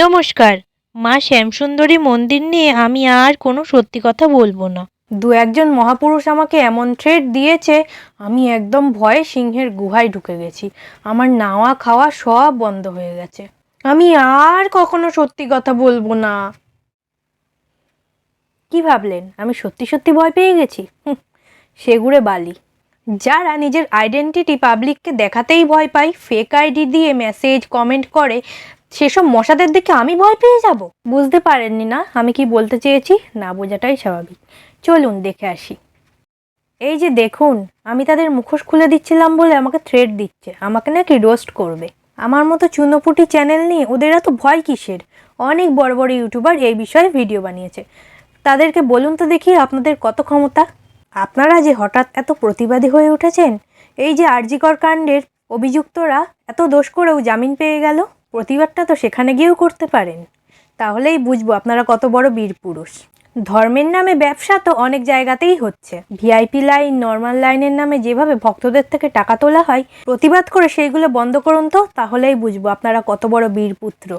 নমস্কার। মা শ্যামসুন্দরী মন্দির নিয়ে আমি আর কোনো সত্যি কথা বলব না। দু একজন মহাপুরুষ আমাকে এমন থ্রেট দিয়েছে, আমি একদম ভয়ে সিংহের গুহায় ঢুকে গেছি। আমার নাওয়া খাওয়া সব বন্ধ হয়ে গেছে। আমি আর কখনো সত্যি কথা বলব না। কি ভাবলেন? আমি সত্যি সত্যি ভয় পেয়ে গেছি? সেগুড়ে বালি। যারা নিজের আইডেন্টিটি পাবলিককে দেখাতেই ভয় পায় ফেক আইডি দিয়ে মেসেজ কমেন্ট করে সেসব মশাদের দেখে আমি ভয় পেয়ে যাব? বুঝতে পারেননি না আমি কি বলতে চেয়েছি? না বোঝাটাই স্বাভাবিক। চলুন দেখে আসি। এই যে দেখুন, আমি তাদের মুখোশ খুলে দিচ্ছিলাম বলে আমাকে থ্রেড দিচ্ছে। আমাকে নাকি রোস্ট করবে। আমার মতো চুনোপুটি চ্যানেল নিয়ে ওদের এত ভয় কিসের? অনেক বড় বড় ইউটিউবার এই বিষয়ে ভিডিও বানিয়েছে। তাদেরকে বলুন তো দেখি আপনাদের কত ক্ষমতা? আপনারা যে হঠাৎ এত প্রতিবাদী হয়ে উঠেছেন, এই যে আরজিকর কাণ্ডের অভিযুক্তরা এত দোষ করেও জামিন পেয়ে গেল? প্রতিবাদটা তো সেখানে গিয়েও করতে পারেন। তাহলেই বুঝব আপনারা কত বড় বীর পুরুষ। ধর্মের নামে ব্যবসা তো অনেক জায়গাতেই হচ্ছে। ভিআইপি লাইন নর্মাল লাইনের নামে যেভাবে ভক্তদের থেকে টাকা তোলা হয়, প্রতিবাদ করে সেইগুলো বন্ধ করুন তো, তাহলেই বুঝব আপনারা কত বড় বীরপুত্র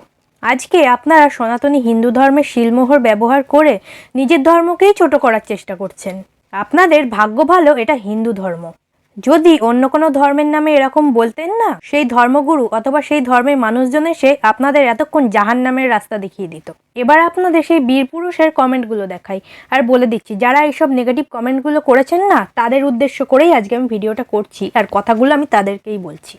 আজকে আপনারা সনাতনী হিন্দু ধর্মের শিলমোহর ব্যবহার করে নিজের ধর্মকেই ছোট করার চেষ্টা করছেন। আপনাদের ভাগ্য ভালো, এটা হিন্দু ধর্ম। যদি অন্য কোনো ধর্মের নামে এরকম বলতেন না, সেই ধর্মগুরু অথবা সেই ধর্মের মানুষজন এসে আপনাদের এতক্ষণ জাহান নামের রাস্তা দেখিয়ে দিত। এবার আপনাদের সেই বীর পুরুষের কমেন্টগুলো দেখাই আর বলে দিচ্ছি, যারা এইসব নেগেটিভ কমেন্টগুলো করেছেন না, তাদের উদ্দেশ্য করেই আজকে আমি ভিডিওটা করছি আর কথাগুলো আমি তাদেরকেই বলছি।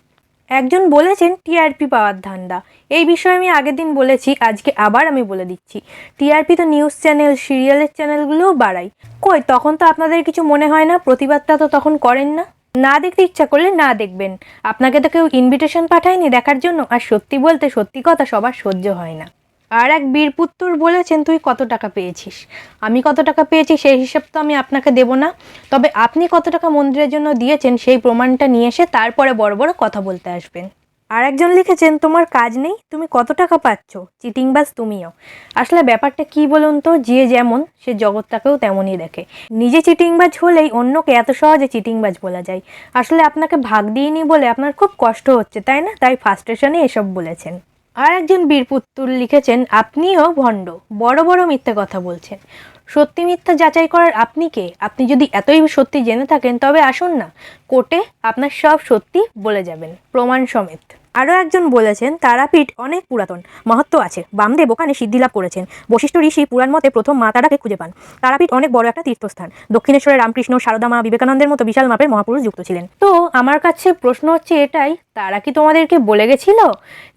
একজন বলেছেন টিআরপি পাওয়ার ধান্দা। এই বিষয়ে আমি আগের দিন বলেছি, আজকে আবার আমি বলে দিচ্ছি। টিআরপি তো নিউজ চ্যানেল, সিরিয়ালের চ্যানেলগুলোও বাড়াই কই, তখন তো আপনাদের কিছু মনে হয় না? প্রতিবাদটা তো তখন করেন না। না দেখতে ইচ্ছা করলে না দেখবেন। আপনাকে তো কেউ ইনভিটেশন পাঠায়নি দেখার জন্য। আর সত্যি বলতে সত্যি কথা সবার সহ্য হয় না। আর এক বীরপুত্তর বলেছেন, তুই কত টাকা পেয়েছিস? আমি কত টাকা পেয়েছি সেই হিসাব তো আমি আপনাকে দেব না। তবে আপনি কত টাকা মন্দিরের জন্য দিয়েছেন সেই প্রমাণটা নিয়ে এসে তারপরে বড় বড় কথা বলতে আসবেন। আর একজন লিখেছেন, তোমার কাজ নেই, তুমি কত টাকা পাচ্ছ? চিটিংবাজ তুমিও। আসলে ব্যাপারটা কি বলুন তো, যে যেমন, সে জগৎটাকেও তেমনই দেখে। নিজে চিটিংবাজ হলেই অন্যকে এত সহজে চিটিংবাজ বলা যায়। আসলে আপনাকে ভাগ দিইনি বলে আপনার খুব কষ্ট হচ্ছে, তাই না? তাই ফার্স্টেশনে এসব বলেছেন। আর একজন বীরপুত্তুর লিখেছেন, আপনিও ভণ্ড, বড় বড় মিথ্যে কথা বলছেন। সত্যি মিথ্যা যাচাই করার আপনি কে? আপনি যদি এতই সত্যি জেনে থাকেন, তবে আসুন না। কোর্টে আপনার সব সত্যি বলে যাবেন, প্রমাণ সমেত। আরও একজন বলেছেন, তারাপীঠ অনেক পুরাতন মহত্ব আছে। বামদেব ওখানে সিদ্ধিলাভ করেছেন। বশিষ্ঠ ঋষি পুরাণ মতে প্রথম মা তারাকে খুঁজে পান। তারাপীঠ অনেক বড় একটা তীর্থস্থান। দক্ষিণেশ্বরে রামকৃষ্ণ, সারদা মা বিবেকানন্দের মতো বিশাল মাপের মহাপুরুষ যুক্ত ছিলেন। তো আমার কাছে প্রশ্ন হচ্ছে এটাই, তারা কি তোমাদেরকে বলে গেছিল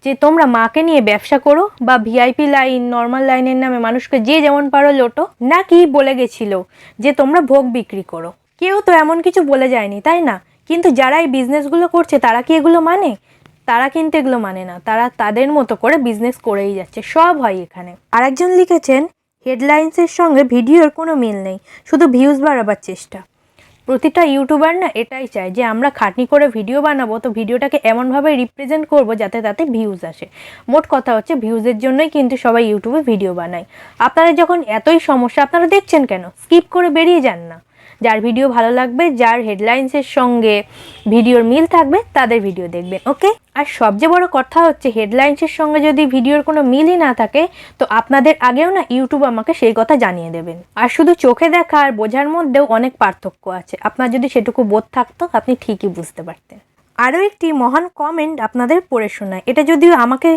যে তোমরা মাকে নিয়ে ব্যবসা করো বা ভিআইপি লাইন নর্মাল লাইনের নামে মানুষকে যে যেমন পারো লোটো, নাকি বলে গেছিল যে তোমরা ভোগ বিক্রি করো? কেউ তো এমন কিছু বলে যায়নি, তাই না? কিন্তু যারা এই বিজনেসগুলো করছে, তারা কি এগুলো মানে? তারা কিন্তু এগুলো মানে না। তারা তাদের মতো করে বিজনেস করেই যাচ্ছে। সব হয় এখানে। আরেকজন লিখেছেন হেডলাইন্সের সঙ্গে ভিডিওর কোনো মিল নেই। শুধু ভিউজ বাড়াবার চেষ্টা। প্রতিটা ইউটিউবার না এটাই চায় যে, আমরা খাটনি করে ভিডিও বানাবো, তো ভিডিওটাকে এমনভাবে রিপ্রেজেন্ট করব যাতে তাতে ভিউজ আসে। মোট কথা হচ্ছে ভিউজের জন্যই কিন্তু সবাই ইউটিউবে ভিডিও বানায়। আপনারা যখন এতই সমস্যা, আপনারা দেখছেন কেন? স্কিপ করে বেরিয়ে যান না। যার ভিডিও ভালো লাগবে, যার হেডলাইন্সের সঙ্গে ভিডিওর মিল থাকবে, তাদের ভিডিও দেখবেন ওকে? আর সবচেয়ে বড় কথা হচ্ছে হেডলাইন্সের সঙ্গে যদি ভিডিওর কোনো মিলই না থাকে, তো আপনাদের আগেও না ইউটিউব আমাকে সেই কথা জানিয়ে দেবেন। আর শুধু চোখে দেখা আর বোঝার মধ্যেও অনেক পার্থক্য আছে। আপনার যদি সেটুকু বোধ থাকতো, আপনি ঠিকই বুঝতে পারতেন। আরও একটি মহান কমেন্ট আপনাদের পড়ে শোনায়। এটা যদিও আমাকে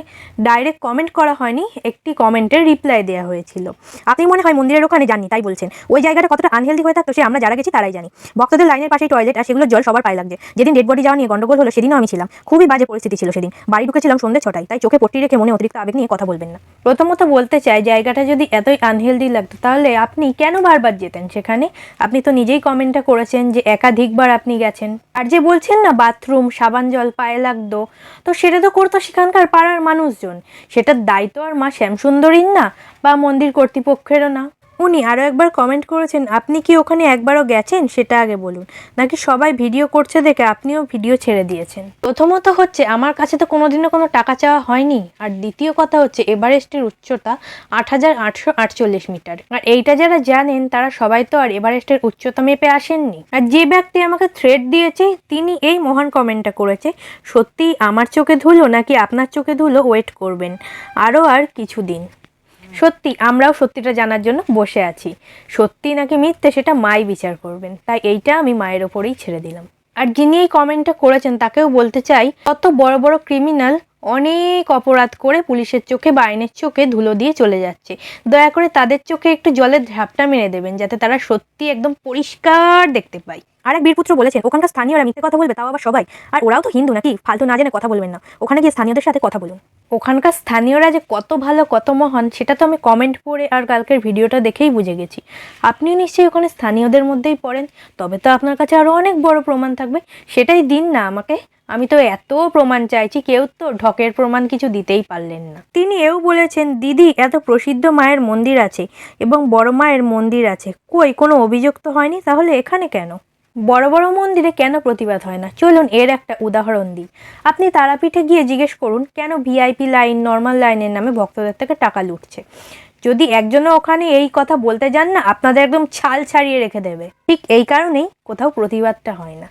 ডাইরেক্ট কমেন্ট করা হয়নি, একটি কমেন্টের রিপ্লাই দেওয়া হয়েছিল। আপনি মনে হয় মন্দিরের ওখানে জাননি তাই বলছেন। ওই জায়গাটা কতটা আনহেলদি হয়ে থাকতো সে আমরা যারা গেছি তারাই জানি। ভক্তদের লাইনের পাশেই টয়লেট আর সেগুলো জল সবার পায়ে লাগছে। যেদিন ডেড বডি যাওয়া নিয়ে গন্ডগোল হলো সেদিনও আমি ছিলাম। খুবই বাজে পরিস্থিতি ছিল সেদিন। বাড়ি ঢুকেছিলাম সন্ধ্যে ছটায়, তাই চোখে পট্টি রেখে মনে অতিরিক্ত আবেগ নিয়ে কথা বলবেন না। প্রথমত বলতে চাই, জায়গাটা যদি এতই আনহেলদি লাগতো, তাহলে আপনি কেন বারবার যেতেন সেখানে? আপনি তো নিজেই কমেন্টটা করেছেন যে একাধিকবার আপনি গেছেন। আর যে বলছেন না বাথরুম সাবান জল, পায়ে লাগতো। তো সেটা তো করতো সেখানকার পাড়ার মানুষজন। সেটার দায়িত্ব আর মা শ্যামসুন্দরীর না, বা মন্দির কর্তৃপক্ষেরও না। উনি আরও একবার কমেন্ট করেছেন, আপনি কি ওখানে একবারও গেছেন? সেটা আগে বলুন। নাকি সবাই ভিডিও করছে দেখে আপনিও ভিডিও ছেড়ে দিয়েছেন? প্রথমত হচ্ছে, আমার কাছে তো কোনোদিনও কোনো টাকা চাওয়া হয়নি। আর দ্বিতীয় কথা হচ্ছে, এভারেস্টের উচ্চতা আট হাজার আটশো আটচল্লিশ মিটার। আর এইটা যারা জানেন, তারা সবাই তো আর এভারেস্টের উচ্চতা মেপে আসেননি। আর যে ব্যক্তি আমাকে থ্রেড দিয়েছে, তিনি এই মহান কমেন্টটা করেছে সত্যি আমার চোখে ধুলো নাকি আপনার চোখে ধুলো? ওয়েট করবেন। আরও আর কিছুদিন। সত্যি, আমরাও সত্যিটা জানার জন্য বসে আছি। সত্যি নাকি মিথ্যে সেটা মাই বিচার করবেন। তাই এইটা আমি মায়ের ওপরেই ছেড়ে দিলাম। আর যিনি এই কমেন্টটা করেছেন, তাকেও বলতে চাই, কত বড় বড় ক্রিমিনাল অনেক অপরাধ করে পুলিশের চোখে বা আইনের চোখে ধুলো দিয়ে চলে যাচ্ছে। দয়া করে তাদের চোখে একটু জলের ঝাপটা মেরে দেবেন, যাতে তারা সত্যি একদম পরিষ্কার দেখতে পায়। আর এক বীরপুত্র বলেছেন ওখানকার স্থানীয়রা মিথ্যে কথা বলবে তাও আবার সবাই। আর ওরাও তো হিন্দু নাকি? ফালতু না জেনে কথা বলবেন না। ওখানে গিয়ে স্থানীয়দের সাথে কথা বলুন। ওখানকার স্থানীয়রা যে কত ভালো কত মহান সেটা তো আমি কমেন্ট পড়ে আর কালকের ভিডিওটা দেখেই বুঝে গেছি। আপনিও নিশ্চয়ই ওখানে স্থানীয়দের মধ্যেই পড়েন। তবে তো আপনার কাছে আরও অনেক বড় প্রমাণ থাকবে। সেটাই দিন না আমাকে। আমি তো এত প্রমাণ চাইছি কেউ তো ঢকের প্রমাণ কিছু দিতেই পারলেন না। তিনি এও বলেছেন দিদি এত প্রসিদ্ধ মায়ের মন্দির আছে এবং বড় মায়ের মন্দির আছে। কই কোনো অভিযোগ তো হয়নি? তাহলে এখানে কেন? বড় বড় মন্দিরে কেন প্রতিবাদ হয় না? চলুন এর একটা উদাহরণ দিই। আপনি তারাপীঠে গিয়ে জিজ্ঞেস করুন, কেন ভিআইপি লাইন নর্মাল লাইনের নামে ভক্তদের থেকে টাকা লুটছে? যদি একজনও ওখানে এই কথা বলতে যান না, আপনাদের একদম ছাল ছাড়িয়ে রেখে দেবে। ঠিক এই কারণেই কোথাও প্রতিবাদটা হয় না।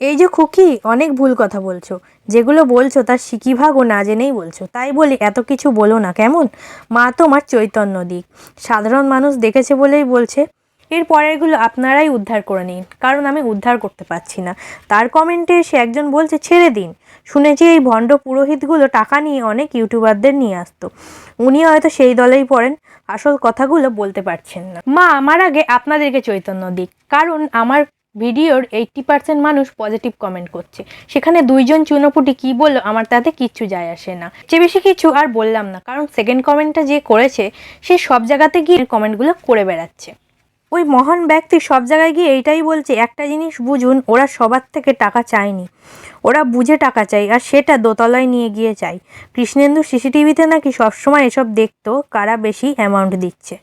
এই যে খুকি, অনেক ভুল কথা বলছো। যেগুলো বলছো তার সিকিভাগও না জেনেই বলছো। তাই বলি, এত কিছু বলো না, কেমন? মা তোমার চৈতন্য দিক। সাধারণ মানুষ দেখেছে বলেই বলছে এর পরেরগুলো আপনারাই উদ্ধার করে নিন, কারণ আমি উদ্ধার করতে পারছি না। তার কমেন্টে এসে একজন বলছে, ছেড়ে দিন। শুনেছি এই ভণ্ড পুরোহিতগুলো টাকা নিয়ে অনেক ইউটিউবারদের নিয়ে আসতো। উনি হয়তো সেই দলেই পড়েন, আসল কথাগুলো বলতে পারছেন না। মা, আমার আগে আপনাদেরকে চৈতন্য দিক, কারণ আমার ভিডিওর এইট্টি পার্সেন্ট মানুষ পজিটিভ কমেন্ট করছে। সেখানে দুইজন চুনোপুটি কি বলল, আমার তাতে কিচ্ছু যায় আসে না। যে বেশি কিছু আর বললাম না, কারণ সেকেন্ড কমেন্টটা যে করেছে, সে সব জায়গাতে গিয়ে কমেন্টগুলো করে বেড়াচ্ছে। ওই মহান ব্যক্তি সব জায়গায় গিয়ে এইটাই বলছে, একটা জিনিস বুঝুন, ওরা সবার থেকে টাকা চায়নি। ওরা বুঝে টাকা চাই আর সেটা দোতলায় নিয়ে গিয়ে চাই কৃষ্ণেন্দু সিসিটিভিতে নাকি সবসময় এসব দেখতো, কারা বেশি অ্যামাউন্ট দিচ্ছে।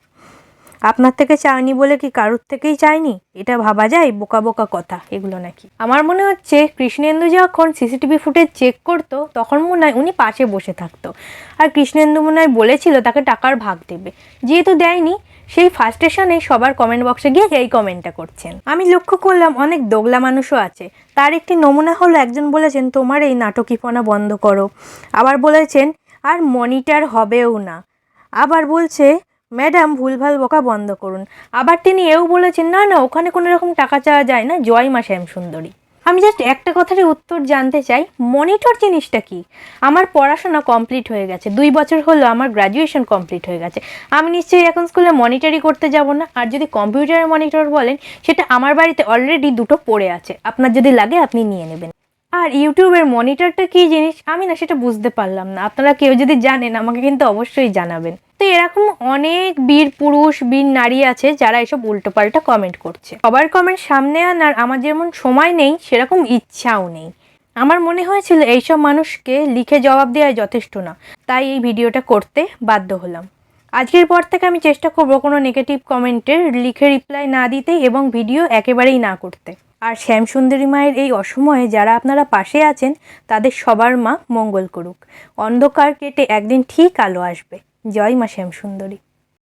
আপনার থেকে চায়নি বলে কি কারোর থেকেই চায়নি? এটা ভাবা যায়? বোকা বোকা কথা, এগুলো নাকি। আমার মনে হচ্ছে কৃষ্ণেন্দু যখন সিসিটিভি ফুটেজ চেক করতো, তখন মনে হয় উনি পাশে বসে থাকতো। আর কৃষ্ণেন্দু মনে হয় বলেছিল, তাকে টাকার ভাগ দেবে। যেহেতু দেয়নি সেই ফার্স্টেশনে সবার কমেন্ট বক্সে গিয়ে এই কমেন্টটা করছেন। আমি লক্ষ্য করলাম অনেক দোগলা মানুষও আছে। তার একটি নমুনা হলো একজন বলেছেন, তোমার এই নাটকিপনা বন্ধ করো। আবার বলেছেন, আর মনিটার হবেও না। আবার বলছে, ম্যাডাম, ভুলভাল বকা বন্ধ করুন। আবার তিনি এও বলেছেন, না না, ওখানে কোনো রকম টাকা চাওয়া যায় না। জয় মা শ্যাম সুন্দরী আমি জাস্ট একটা কথারই উত্তর জানতে চাই মনিটর জিনিসটা কি? আমার পড়াশোনা কমপ্লিট হয়ে গেছে, দুই বছর হলো আমার গ্র্যাজুয়েশন কমপ্লিট হয়ে গেছে। আমি নিশ্চয়ই এখন স্কুলে মনিটরই করতে যাব না, আর যদি কম্পিউটারের মনিটর বলেন, সেটা আমার বাড়িতে অলরেডি দুটো পড়ে আছে। আপনার যদি লাগে, আপনি নিয়ে নেবেন। আর ইউটিউবের মনিটরটা কী জিনিস? আমি না সেটা বুঝতে পারলাম না। আপনারা কেউ যদি জানেন, আমাকে কিন্তু অবশ্যই জানাবেন। তো এরকম অনেক বীর পুরুষ, বীর নারী আছে যারা এসব উল্টোপাল্টা কমেন্ট করছে। সবার কমেন্ট সামনে আনার আমার যেমন সময় নেই, সেরকম ইচ্ছাও নেই। আমার মনে হয়েছিল এইসব মানুষকে লিখে জবাব দেওয়া যথেষ্ট না। তাই এই ভিডিওটা করতে বাধ্য হলাম। আজকের পর থেকে আমি চেষ্টা করব কোনো নেগেটিভ কমেন্টের লিখে রিপ্লাই না দিতে এবং ভিডিও একেবারেই না করতে। আর শ্যামসুন্দরী মায়ের এই অসময়ে যারা আপনারা পাশে আছেন, তাদের সবার মা মঙ্গল করুক। অন্ধকার কেটে একদিন ঠিক আলো আসবে। জয় মা শ্যামসুন্দরী।